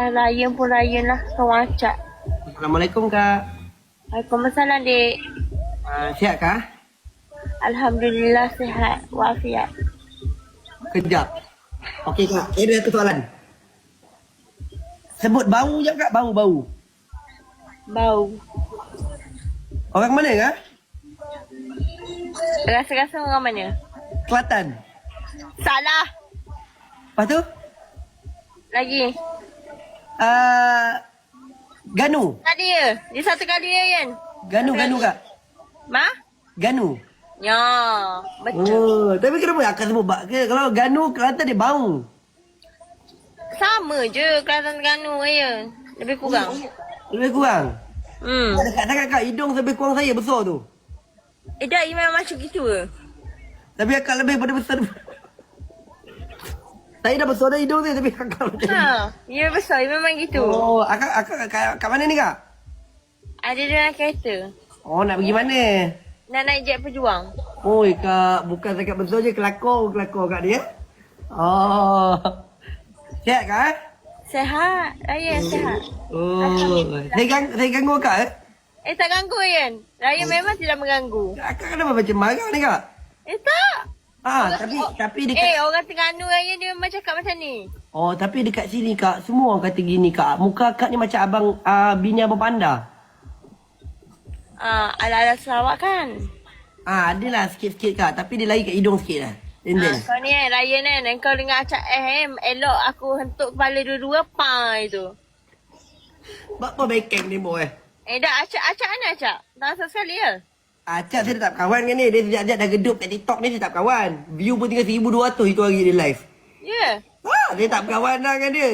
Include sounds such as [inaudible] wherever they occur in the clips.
lah. Layan pun layan lah. Kawan acak. Assalamualaikum kak. Waalaikumsalam, dek. Uh, sihat kak? Alhamdulillah sihat walafiat. Kejap. Okey kak, ada satu soalan. Sebut bau je kak, bau-bau. Bau. Orang mana kak? Rasa-rasa orang mana? Kelantan. Salah. Lepas tu? Lagi. Uh, Ganu. Tadi ya. Dia satu kali ya, Yan. Ganu, Ganu kak. Ma? Ganu. Ya. Betul. Oh, tapi kenapa akan sebut bak? ke? Kalau Ganu Kelantan dia bau. Sama je Kelantan Terengganu ya. Lebih kurang. Lebih kurang. Hmm. Dekat sangat kak, hidung lebih kurang saya besar tu. Eh, dah memang macam gitu ke? Tapi akak lebih pada besar. Saya dah besar dah hidung saya tapi [laughs] akak macam ni. Ha. Ya besar. Memang gitu. Oh, akak, akak, akak, kat mana ni kak? Ada dalam kereta. Oh, nak pergi mana? Nak naik jet pejuang. Oi kak, bukan cakap betul je kelakor kelakor kak dia. Oh. Sihat kak? eh? Sehat. Raya sehat. Oh. Saya gang, saya ganggu kak eh? Eh, tak ganggu, Yan. Raya memang tidak mengganggu. Akak kenapa macam marah ni kak? Eh, tak. Ah, tapi tapi dekat Eh, orang Terengganu Raya dia memang cakap macam ni. Oh, tapi dekat sini kak, semua orang kata gini kak. Muka akak ni macam abang uh, bini abang panda. Ah, ala-ala Sarawak kan? Ah, adalah sikit-sikit kak, tapi dia lari kat hidung sikit lah. And then. Ah, kau ni kan, Raya ni kan, kau dengar acak eh, em, elok aku hentuk kepala dua-dua, pa itu. Buat apa backhand ni boy? Eh, dah acak-acak mana acak? Tak sekali ya? Acak saya tak kawan kan ni. Dia sejak-sejak dah gedup kat TikTok ni tak kawan. View pun tinggal 1200 itu hari dia live. Ya? Yeah. Ha, dia tak berkawan dah dengan dia.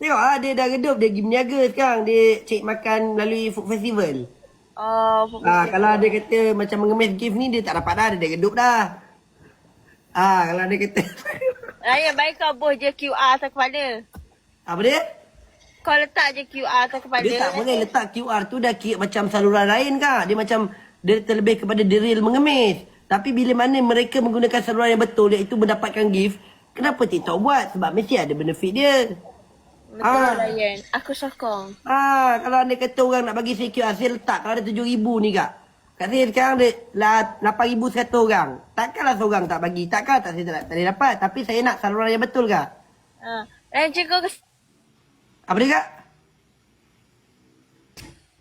Tengok ah dia dah redup, dia pergi berniaga sekarang. Dia cek makan melalui food festival. Oh, Ah, kalau dia kata macam mengemis gift ni, dia tak dapat dah. Dia dah redup dah. Ah, kalau dia kata... [laughs] Raya, baik kau buh je QR atas kepala. Apa dia? Kau letak je QR atas kepala. Dia tak boleh letak QR tu dah kira macam saluran lain kak. Dia macam, dia terlebih kepada drill mengemis. Tapi bila mana mereka menggunakan saluran yang betul, iaitu mendapatkan gift, kenapa TikTok buat? Sebab mesti ada benefit dia. Betul, Ah. Ryan. Aku sokong. Ah, kalau anda kata orang nak bagi QR, saya letak kalau ada 7,000 ni kak. Kat saya sekarang ada lah 8,100 orang. Takkanlah seorang tak bagi. Takkan tak saya tak, tak boleh dapat. Tapi saya nak saluran yang betul kak. Ha. Ryan, cik kau kes... Apa dia kak?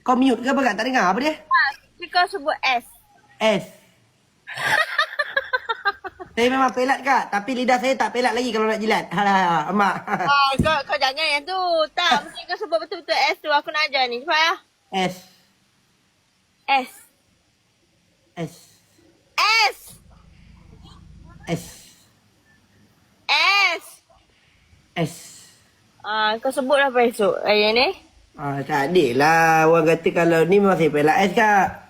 Kau mute ke apa kak? Tak dengar apa dia? Cik kau sebut S. S. [laughs] saya memang pelat kak. Tapi lidah saya tak pelat lagi kalau nak jilat. Alah, mak. Ah, kau, kau jangan yang tu. Tak, [laughs] mesti kau sebut betul-betul S tu. Aku nak ajar ni. Cepat ya. S. S. S. S. S. S. S. Ah, kau sebut apa Ryan ni? Ah, tak adil lah. Orang kata kalau ni memang saya pelat S kak.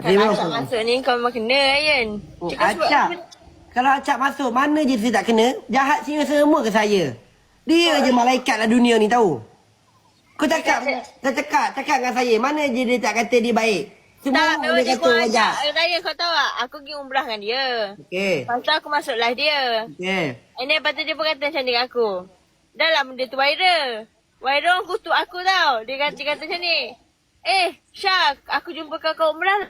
Saya Kalau acak masuk ni kau memang kena. Oh, Cik kau sebut acak. Kalau acak masuk, mana je saya tak kena? Jahat sini semua ke saya? Dia je malaikat lah dunia ni tahu. Kau cakap, kau cakap, cakap dengan saya. Mana je dia tak kata dia baik? Semua Tak, memang dia dia kata ajak. jahat. Eh, Ryan kau tahu tak? Aku pergi umrah dengan dia. Okey. Lepas tu aku masuk live dia. Okey. And then lepas tu dia pun kata macam ni dengan aku. Dah lah benda tu viral. Viral orang kutuk aku tau. Dia kata, dia kata macam ni. Eh, Syak, aku jumpa kau kat umrah.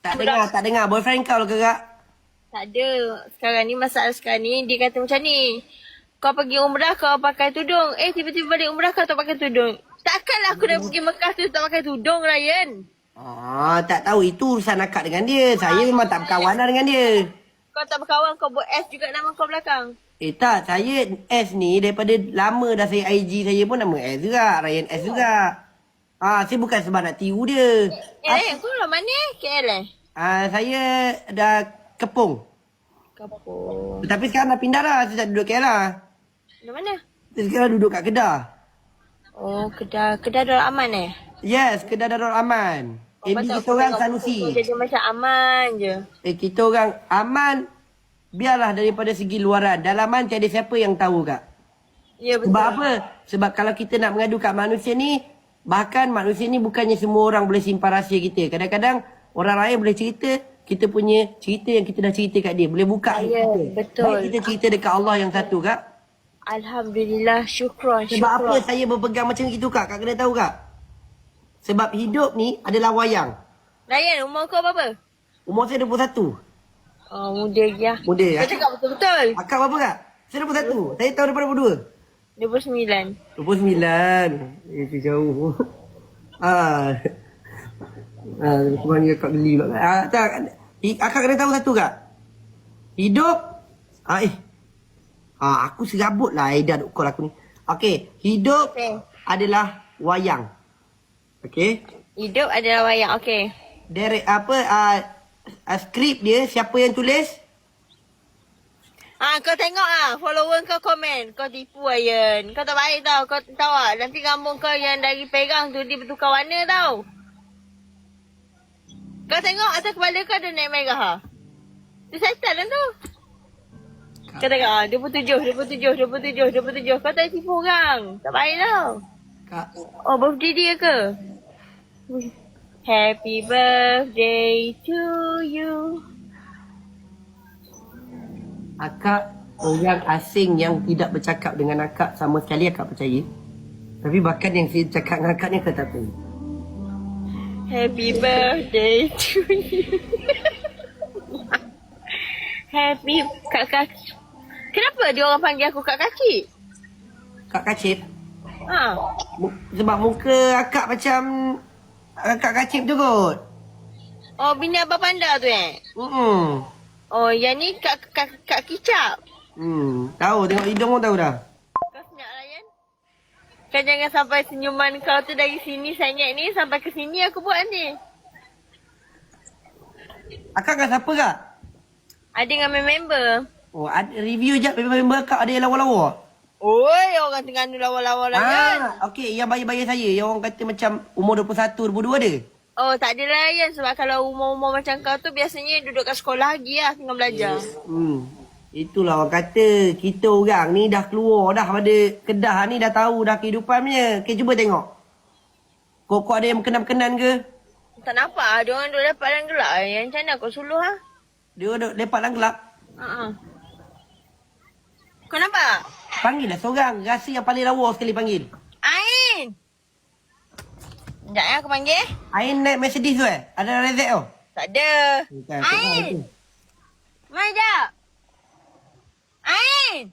Tak dengar, tak dengar. Boyfriend kau lah ke kak? Tak ada. Sekarang ni, masalah sekarang ni, dia kata macam ni. Kau pergi umrah, kau pakai tudung. Eh, tiba-tiba balik umrah, kau tak pakai tudung. Takkanlah aku dah pergi Mekah tu tak pakai tudung, Ryan. Ah, tak tahu. Itu urusan akak dengan dia. Saya memang tak berkawan lah dengan dia. Kau tak berkawan, kau buat S juga nama kau belakang. Eh tak, saya S ni daripada lama dah saya IG saya pun nama S juga. Ryan S juga. Ah, saya bukan sebab nak tiru dia. Eh, Ryan, kau lah mana? KL eh? Ah, saya dah kepung. Kapur. Tapi sekarang dah pindah dah. Saya tak duduk KL lah. Di mana? Saya sekarang duduk kat Kedah. Oh, Kedah. Kedah dah aman eh? Yes, Kedah Darul Aman. Eh, pasal kita orang Sanusi. Jadi macam aman je. Eh, kita orang aman. Biarlah daripada segi luaran. Dalaman tiada siapa yang tahu kak. Ya betul. Sebab apa? Sebab kalau kita nak mengadu kat manusia ni, bahkan manusia ni bukannya semua orang boleh simpan rahsia kita. Kadang-kadang orang lain boleh cerita, kita punya cerita yang kita dah cerita kat dia. Boleh buka Ya, kita. betul. Baik kita cerita dekat Allah yang satu kak. Alhamdulillah, syukron, Sebab apa syukron. saya berpegang macam itu kak? Kak kena tahu kak? Sebab hidup ni adalah wayang. Ryan, umur kau berapa? Umur saya 21. Oh, muda lah. Muda Kau ya? cakap betul-betul. Akak berapa kak? Saya 21. Saya tahun depan 22. 29. 29. Eh, itu jauh. [laughs] ah. Ah, kemana akak geli pula. Ah, tak. Akak kena tahu satu kak. Hidup. Ah, eh. Ah, aku serabut lah Aida duk call aku ni. Okey. Hidup Okey. adalah wayang. Okey. Hidup adalah wayang. Okay. Direct apa ah uh, skrip dia siapa yang tulis? Ah, kau tengok ah, follower kau komen. Kau tipu Ayan. Kau tak baik tau. Kau tahu ah, nanti kampung kau yang dari pegang tu dia bertukar warna tau. Kau tengok atas kepala kau ada naik merah ha. Dia settle lah tu. Kau tengok ah, 27, 27, 27, 27. Kau tak tipu orang. Tak baik tau. Kak, Oh, birthday dia ke? Happy birthday to you. Akak orang asing yang tidak bercakap dengan akak sama sekali akak percaya. Tapi bahkan yang saya cakap dengan akak ni akak tak percaya. Happy birthday to you. Happy kak kaki. Kenapa dia orang panggil aku kak kaki? Kak kacip. Ha. Sebab muka akak macam akak kacip tu kot. Oh, bini abang panda tu eh? Hmm. Oh, yang ni kak kak, kak kicap. Hmm. Tahu tengok hidung pun tahu dah. Kau senyap Ryan? Kau jangan sampai senyuman kau tu dari sini sengit ni sampai ke sini aku buat ni. Akak dengan siapa kak? Ada dengan member. Oh, ada review je member akak ada yang lawa-lawa. Oi, orang tengah ni lawa-lawa Ryan. Ah, okey, yang bayar-bayar saya, yang orang kata macam umur 21, 22 ada. Oh, tak ada Ryan sebab kalau umur-umur macam kau tu biasanya duduk kat sekolah lagi lah tengah belajar. Hmm. Itulah orang kata kita orang ni dah keluar dah pada Kedah ni dah tahu dah kehidupannya. Okey cuba tengok. Kok kok ada yang berkenan-berkenan ke? Tak nampak ah, dia orang duduk dapat dalam gelap. Yang macam mana kau suluh ha? Dia duduk lepak dalam gelap. Uh-uh. Kau nampak? Panggil lah seorang. Rasa yang paling lawa sekali panggil. Ain! Sekejap ya aku panggil. Ain naik Mercedes tu eh? Ada rezek tu? Tak ada. Bukan. Ain! Mari jap. Ain!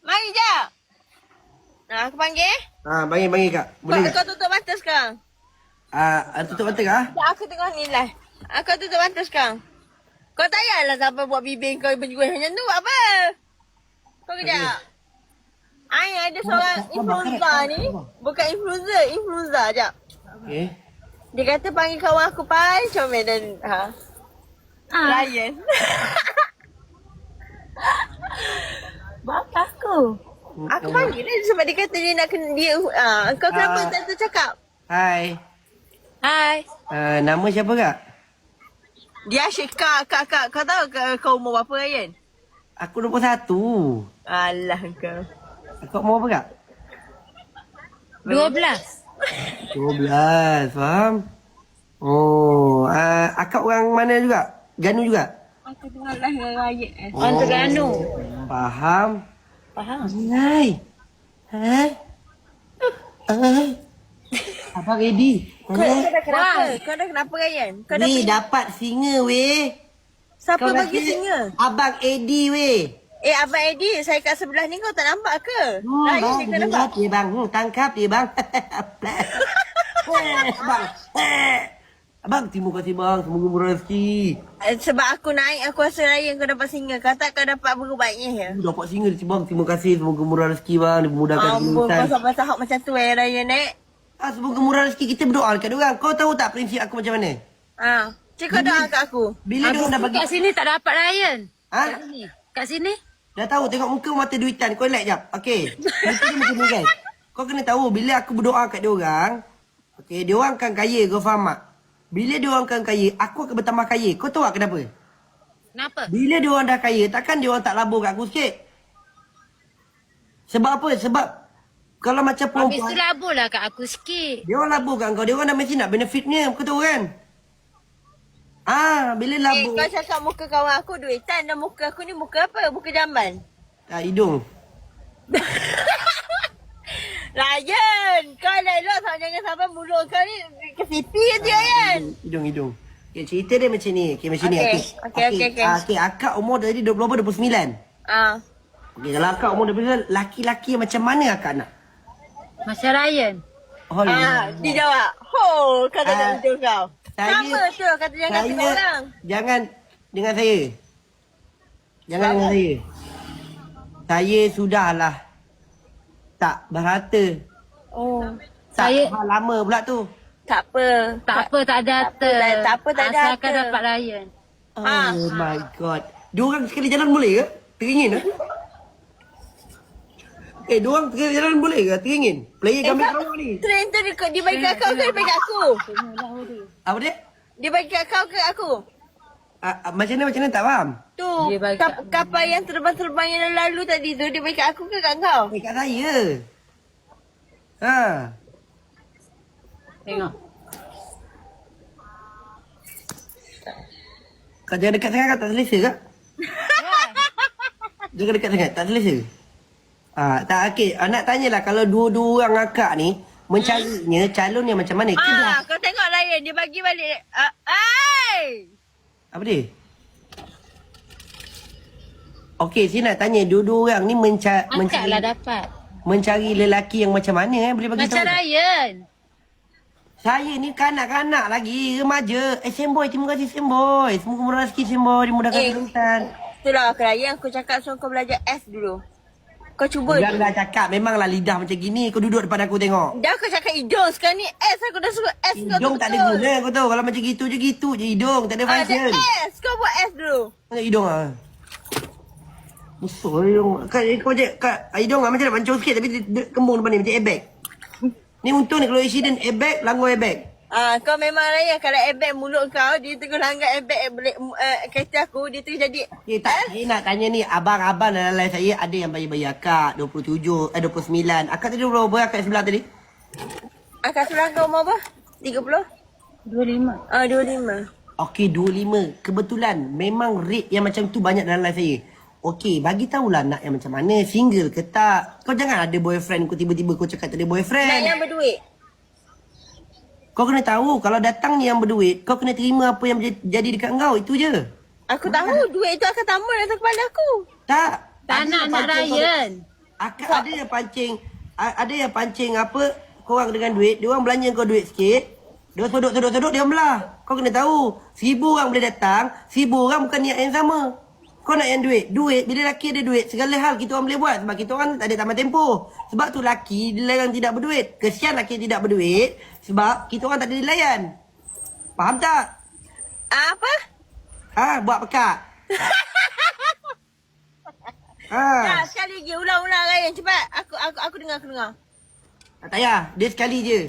Mari jap. Nah, aku panggil. Ha, panggil-panggil kak. Kau, Boleh tak? kau tutup mata sekarang. Ah, tutup mata kak? ah? Sekejap aku tengok ni lah. Aku tutup mata sekarang. Kau tak payahlah sampai buat bibir kau berjual macam tu. Buat apa? Kau kejap. Ai ada seorang influencer ni. Bukan influencer, influencer jap. Okey. Dia kata panggil kawan aku pai comel dan ha. Ryan. [laughs] Bapak aku. Aku panggil dia sebab dia kata dia nak kena dia ah kau kenapa Ah. tak tercakap? Hai. Hai. Uh, nama siapa kak? Dia asyik kak kak kak kau tahu kau umur berapa Ryan? Aku 21. Alah kau. Kau umur apa kak? 12. 12, faham? Oh, uh, akak orang mana juga? Ganu juga? Aku tengok lah Ryan. Oh, Terengganu. Faham? Faham? Hai. Hai. Hai. Abang ready? Kau, kau dah kenapa? Kau dah kenapa Ryan? Kau dah Ni pergi- dapat singa weh. Siapa Kau bagi singa? Abang Eddie weh. Eh Abang Eddie, saya kat sebelah ni kau tak nampak ke? Hmm, Ryan bang, ni kau nampak? tangkap dia bang. Hmm, tangkap dia bang. [laughs] Eh, bang. Eh. Abang, terima kasih bang. Semoga murah rezeki. Eh, sebab aku naik, aku rasa Ryan kau dapat singa. Kau tak kau dapat berubahnya ya? Aku dapat singa dia bang. Terima kasih. Semoga murah rezeki bang. Dimudahkan Ampun, urusan. kau sampai sahak macam tu eh Ryan eh. Ah, semoga murah rezeki kita berdoa dekat dia orang. Kau tahu tak prinsip aku macam mana? Ha. Cik kau doa kat aku. Bila dia orang dah bagi Kat sini tak dapat Ryan. Ha? Kat sini. Kat sini? Dah tahu tengok muka mata duitan. Kau like jap. Okey. Muka dia macam ni guys. Kau kena tahu bila aku berdoa kat dia orang, okey, dia orang akan kaya, kau faham tak? Bila dia orang akan kaya, aku akan bertambah kaya. Kau tahu tak kenapa? Kenapa? Bila dia orang dah kaya, takkan dia orang tak labur kat aku sikit? Sebab apa? Sebab kalau macam Habis tu perempuan, laburlah kat aku sikit. dia orang labur kat kau. Dia orang dah mesti nak benefitnya. Kau tahu kan? Ah, bila eh, labu. Eh, kau cakap muka kawan aku duitan dan muka aku ni muka apa? Muka jamban. Ah, hidung. [laughs] Ryan, kau lah elok sama jangan sampai mulut kau ni kesipi ke dia, ah, kan. Hidung, hidung. Okay, cerita dia macam ni. Okay, macam okay. ni. Okay, okay, okay. Ah, okay, okay. okay. okay. akak umur tadi 29. Ah. Uh. Okay, kalau akak umur dah besar, laki-laki macam mana akak nak? Macam Ryan. Oh, ya. ah, dia jawab. Ho, kau dah nak ah. hidung kau saya- Sama tu kata jangan tengok orang. Jangan dengan saya. Jangan dengan saya. Saya sudahlah tak berharta. Oh. Tak Saya- saya... lama pula tu. Tak apa. Tak apa, tak ada Tak apa, harta. tak apa, tak ada Asalkan harta. dapat Ryan. Oh Ah. my god. Dua orang sekali jalan boleh ke? Teringin ke? Eh, dua orang jalan boleh ke? Teringin. Player kami kau- ni. Train tu dia, dia bagi kat kau ke dia bagi kat aku? Apa dia? Dia bagi kat kau ke aku? Ah, ah, macam mana macam mana tak faham? Tu, bagi kap, kapal yang terbang-terbang yang lalu tadi tu, dia bagi kat aku ke kat kau? Eh, kat saya. Ha. Tengok. Kau jangan dekat sangat kau tak selesa ke? [laughs] Jangan dekat sangat, tak selesa. Ah, tak okey. Ah, nak tanyalah kalau dua-dua orang akak ni mencarinya calon yang macam mana? Ah, kau tengok Ryan, dia bagi balik. Ah, ai! Apa dia? Okey, saya nak tanya dua-dua orang ni menca- Angkat mencari lah dapat. mencari lelaki yang macam mana eh? Boleh bagi Macam tahu? tak? Ryan. Saya ni kanak-kanak lagi, remaja. Eh, Semboy, terima kasih Semboy. Semoga murah rezeki Semboy, dimudahkan Eh. kesulitan. Itulah Ryan, aku cakap suruh kau belajar S dulu. Kau cuba. Janganlah cakap, memanglah lidah macam gini. Kau duduk depan aku tengok. Dah kau cakap hidung, sekarang ni S aku dah suruh S kau Hidung tak ada guna kau tahu. Kalau macam gitu je gitu je hidung. Tak ada Ada function. S, kau buat S dulu. Mana hidung ah? Musuh hidung. Kau kau macam kau hidung ah macam nak mancung sikit tapi dia, dia kembung depan ni macam airbag. Ni untung ni kalau accident airbag langgar airbag. Ah, kau memang Ryan kalau airbag mulut kau, dia terus langgar airbag uh, kereta aku, dia terus jadi Okay, tak, saya nak tanya ni abang-abang dalam live saya ada yang bayar-bayar akak 27 eh 29. Akak tadi berapa akak sebelah tadi? Akak sebelah kau umur apa? 30? 25. Ah, 25. Okey 25. Kebetulan memang rate yang macam tu banyak dalam live saya. Okey, bagi tahulah nak yang macam mana, single ke tak. Kau jangan ada boyfriend kau tiba-tiba kau cakap tak ada Nak boyfriend. yang berduit. Kau kena tahu kalau datang ni yang berduit, kau kena terima apa yang jadi dekat kau, itu je. Aku tahu duit tu akan tambah dalam kepala aku. Tak. Tak Ada nak nak kau- Ryan. Akak ada yang pancing ada yang pancing apa korang dengan duit, dia orang belanja kau duit sikit. Dia sodok-sodok-sodok dia belah. Kau kena tahu, seribu orang boleh datang, seribu orang bukan niat yang sama. Kau nak yang duit, duit bila lelaki ada duit, segala hal kita orang boleh buat sebab kita orang tak ada tamat tempoh. Sebab tu lelaki dilarang tidak berduit. Kesian lelaki tidak berduit sebab kita orang tak ada dilayan. Faham tak? Apa? Ha, buat pekak. [laughs] ha. Tak, sekali lagi ulang-ulang Ryan cepat. Aku aku aku dengar aku dengar. Tak payah, dia sekali je.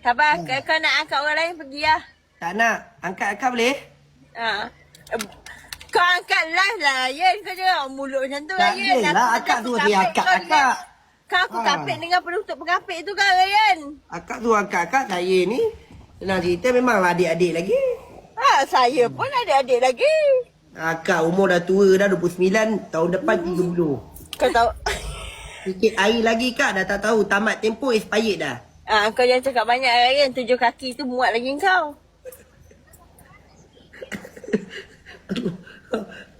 Sabar, kau, kau nak angkat orang lain pergi lah. Tak nak. Angkat akak boleh? Ha. Kau angkat live lah Ryan. Kau jangan mulut macam tu Tak Ryan. adalah, Aku- akak tu dia akak, akak. Kau aku Ha. kapit dengan penutup pengapit tu kan Ryan. Akak tu angkat akak saya ni. Senang cerita memanglah adik-adik lagi. Ha, saya pun ada adik lagi. Akak umur dah tua dah 29. Tahun depan 30. Kau tahu. Sikit air lagi kak dah tak tahu. Tamat tempoh expired dah. Ah, kau jangan cakap banyak Ryan. Tujuh kaki tu muat lagi kau. [laughs]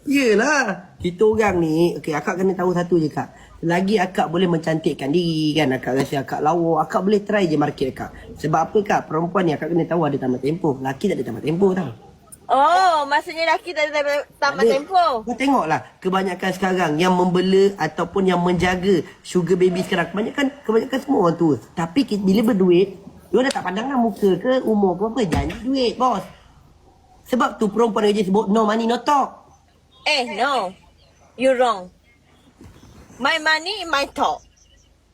Yelah. Kita orang ni. Okay akak kena tahu satu je kak. Lagi akak boleh mencantikkan diri kan. Akak rasa akak lawa. Akak boleh try je market akak. Sebab apa kak? Perempuan ni akak kena tahu ada tamat tempoh. Laki tak ada tamat tempoh tau. Oh, maksudnya lelaki tak ada tamat- Ada. tempoh. Kau tengoklah kebanyakan sekarang yang membela ataupun yang menjaga sugar baby sekarang kebanyakan kebanyakan semua orang tua. Tapi bila berduit, dia dah tak pandang lah muka ke umur ke apa janji duit bos. Sebab tu perempuan kerja sebut no money no talk. Eh, no. You wrong. My money, my talk.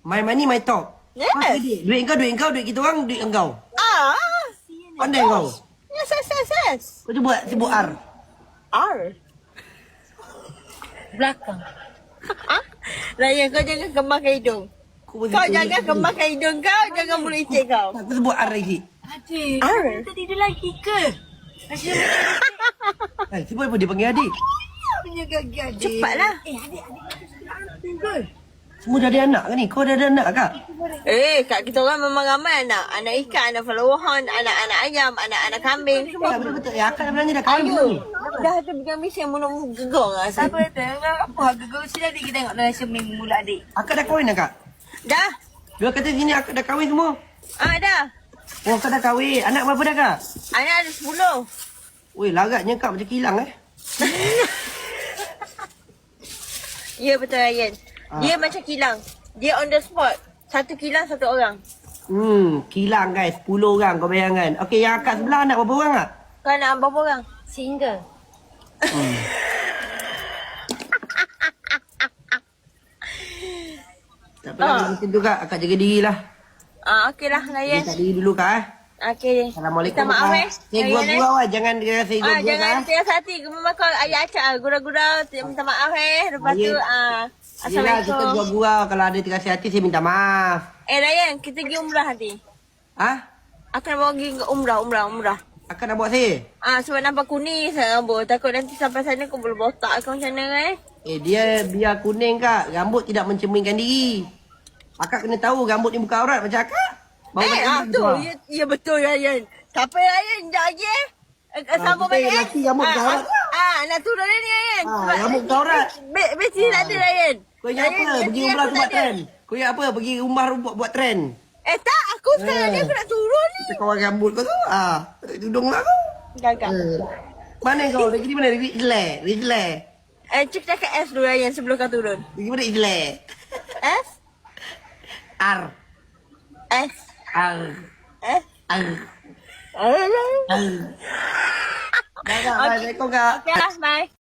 My money my talk. Yes. Duit? Duit kau duit kau duit kita orang duit kau. Ah. Pandai kau. Yes, yes, yes, yes. Kau cuba sebut R. R. Belakang. [laughs] Ah? Raya, kau jangan kembangkan hidung. Kau, Kau jangan kembangkan hidung kau, jangan mulut icik kau. Aku sebut R lagi. R. Tadi dia lagi ke? [laughs] Eh, sebut apa dia panggil adik? Cepatlah. Semua dah ada anak ke ni? Kau dah ada anak kak? Eh, kat kita orang memang ramai anak. Anak ikan, anak falawahan, anak-anak ayam, anak-anak kambing. Ya, Semua. betul-betul. Ya, akak dah kahwin Ayu, belum ni? dah ada berjambi saya mulut gegong lah. Siapa tengok apa harga kau sini adik kita tengok dalam cermin mula adik. Akak dah kahwin dah kak? Dah. Dia kata sini akak dah kahwin semua. Ah, dah. Oh, kau dah kahwin. Anak berapa dah kak? Anak ada sepuluh. Weh, laratnya kak macam kilang eh. [laughs] Ya, betul Ryan. Dia macam kilang. Dia on the spot. Satu kilang, satu orang. Hmm, kilang guys. 10 orang kau bayangkan. Okey, yang akak sebelah anak berapa orang kak? Kau nak berapa orang? Single. [laughs] Tak apa lah, macam tu kak. Akak jaga diri lah. Ah, okey lah Ryan. Jaga diri dulu kak eh. Okey. Assalamualaikum Minta maaf eh. Saya Ryan, eh. gurau-gurau lah. Jangan dia rasa Ah, gurau-gurau jangan eh. tias hati. Memang kau ayat acak ah, gurau-gurau. Minta maaf eh. Lepas Ya. tu, ah. Yelah, kita Assalamualaikum. gurau-gurau. Kalau ada terkasih hati, saya minta maaf. Eh Ryan, kita pergi umrah nanti. Ha? Aku nak bawa pergi ke umrah, umrah, umrah. Akak nak buat saya? Ah, sebab nampak kuning sangat rambut. Takut nanti sampai sana kau boleh botak kau macam mana eh. Eh, dia biar kuning kak. Rambut tidak mencerminkan diri. Akak kena tahu rambut ni bukan aurat macam akak. Baru eh, nak ah, tu. Ya, ya betul Ryan. Siapa Ryan? Sekejap lagi eh. Eh, eh, Sambung balik eh. lelaki rambut ah, gawat. ah, ah, nak turun ni Ryan. Ah, rambut gawat. Be- Besi tak ada Ryan. Kau ingat apa? Pergi umrah tak buat trend. Kau ingat apa? Pergi umrah buat, buat trend. Eh tak, aku sekarang Eh. ni aku nak turun ni. Kita kawan rambut kau tu. Ah, tudung lah kau. Gagak. Eh. Mana kau? Lagi di mana? Rizle. Rizle. Eh, cek cakap S dulu Ryan sebelum kau turun. Lagi mana Rizle? S? [laughs] R. S? R. S? R. Alah. R. Dah, dah. Assalamualaikum kak. Okay lah, bye.